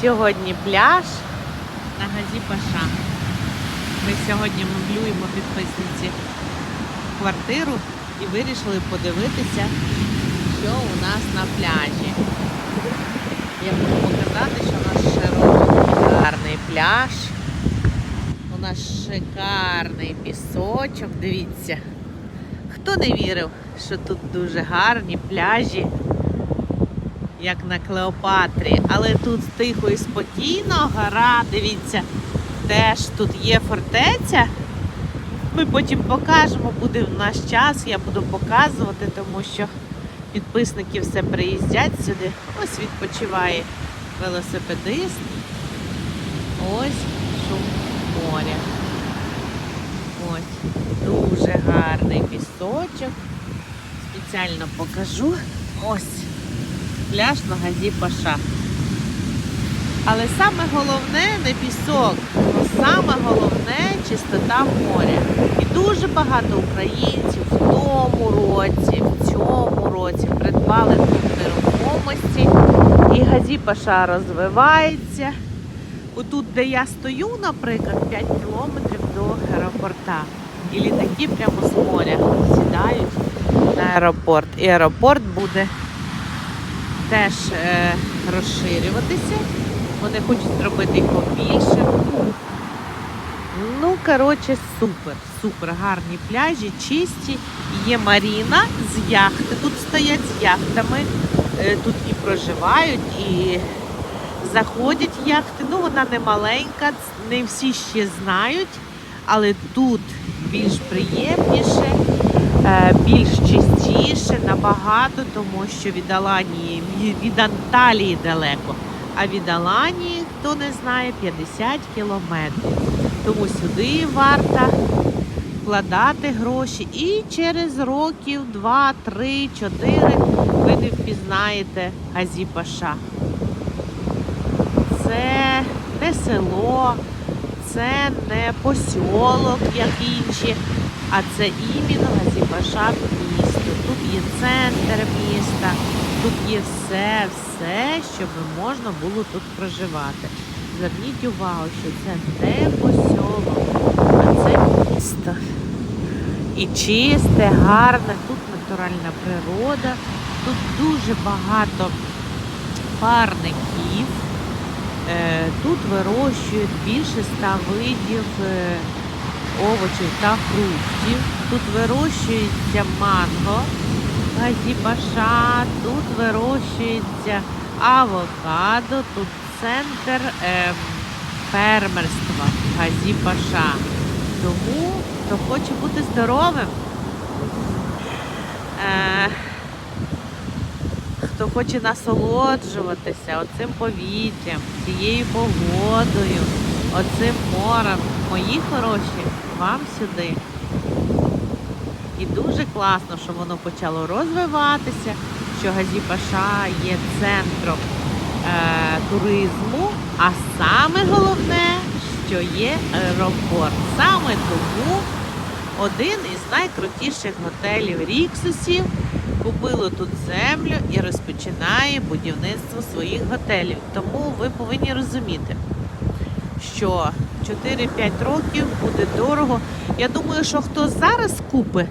Сьогодні пляж на Газі Паша. Ми сьогодні меблюємо підписниці квартиру і вирішили подивитися, що у нас на пляжі. Я хочу показати, що у нас широкий гарний пляж. У нас шикарний пісочок, дивіться. Хто не вірив, що тут дуже гарні пляжі, як на Клеопатрі, але тут тихо і спокійно, гора, дивіться, теж тут є фортеця. Ми потім покажемо, буде в наш час, я буду показувати, тому що підписники все приїздять сюди. Ось відпочиває велосипедист. Ось шум моря. Ось дуже гарний пісочок. Спеціально покажу. Ось пляж на газі Паша. Але саме головне не пісок, саме головне чистота моря. І дуже багато українців в тому році, в цьому році придбали тут нерухомості. І газі Паша розвивається. Отут, де я стою, наприклад, 5 кілометрів до аеропорта. І літаки прямо з моря сідають на аеропорт. І аеропорт буде теж е, розширюватися. Вони хочуть зробити його більше. Ну, коротше, супер, супер гарні пляжі, чисті. Є маріна з яхти. Тут стоять з яхтами. Е, Тут і проживають, і заходять яхти. Ну, вона не маленька, не всі ще знають, але тут більш приємніше, е, більш чистіше, набагато, тому що від Аланії, від Анталії далеко. А від Аланії, хто не знає, 50 кілометрів. Тому сюди варто вкладати гроші і через років 2, 3, 4 ви не впізнаєте Газі Паша. Це не село, це не посьолок, як інші, а це іменно Газіпаша місто. Тут є центр міста, тут є все, все, щоб можна було тут проживати. Зверніть увагу, що це не посьолок, а це місто. І чисте, гарне, тут натуральна природа, тут дуже багато парників. Е, Тут вирощують більше ста видів е, овочів та фруктів. Тут вирощується манго, газібаша, тут вирощується авокадо, тут центр е, фермерства газібаша. Тому хто хоче бути здоровим, е, хто хоче насолоджуватися оцим повітрям, цією погодою, оцим морем, мої хороші, вам сюди. І дуже класно, що воно почало розвиватися, що Газіпаша є центром е, туризму, а саме головне, що є аеропорт. Саме тому один із найкрутіших готелів Ріксусів купило тут землю і розпочинає будівництво своїх готелів. Тому ви повинні розуміти, що 4-5 років буде дорого. Я думаю, що хто зараз купить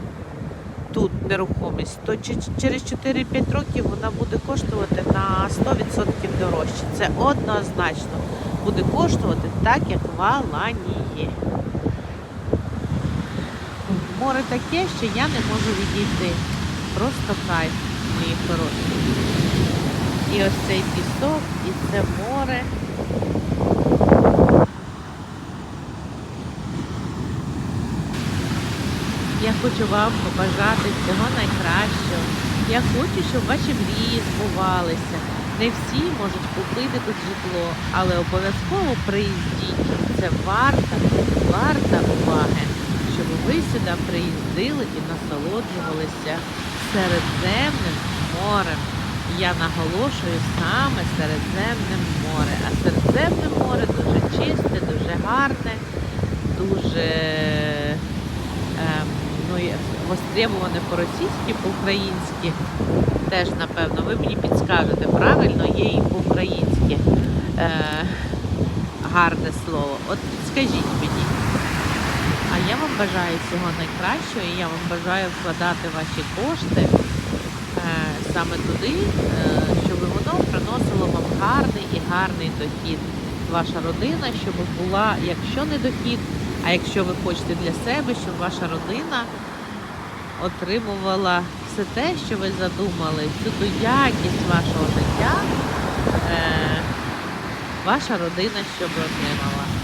тут нерухомість, то через 4-5 років вона буде коштувати на 100% дорожче. Це однозначно буде коштувати так, як в Аланії. Море таке, що я не можу відійти. Просто кайф, мої хороші. І ось цей пісок, і це море. Я хочу вам побажати всього найкращого. Я хочу, щоб ваші мрії збувалися. Не всі можуть купити тут житло, але обов'язково приїздіть. Це варта, варта уваги, щоб ви сюди приїздили і насолоджувалися Середземним морем. Я наголошую саме Середземним море. А Середземне море дуже чисте, дуже гарне, дуже ем, ну, є востребоване по-російськи, по-українськи. Теж, напевно, ви мені підскажете правильно, є і по-українськи. е, гарне слово. От скажіть мені. А я вам бажаю всього найкращого і я вам бажаю вкладати ваші кошти е, саме туди, е, щоб воно приносило вам гарний і гарний дохід. Ваша родина, щоб була, якщо не дохід, а якщо ви хочете для себе, щоб ваша родина отримувала все те, що ви задумали, всю ту якість вашого життя, е, ваша родина щоб отримала.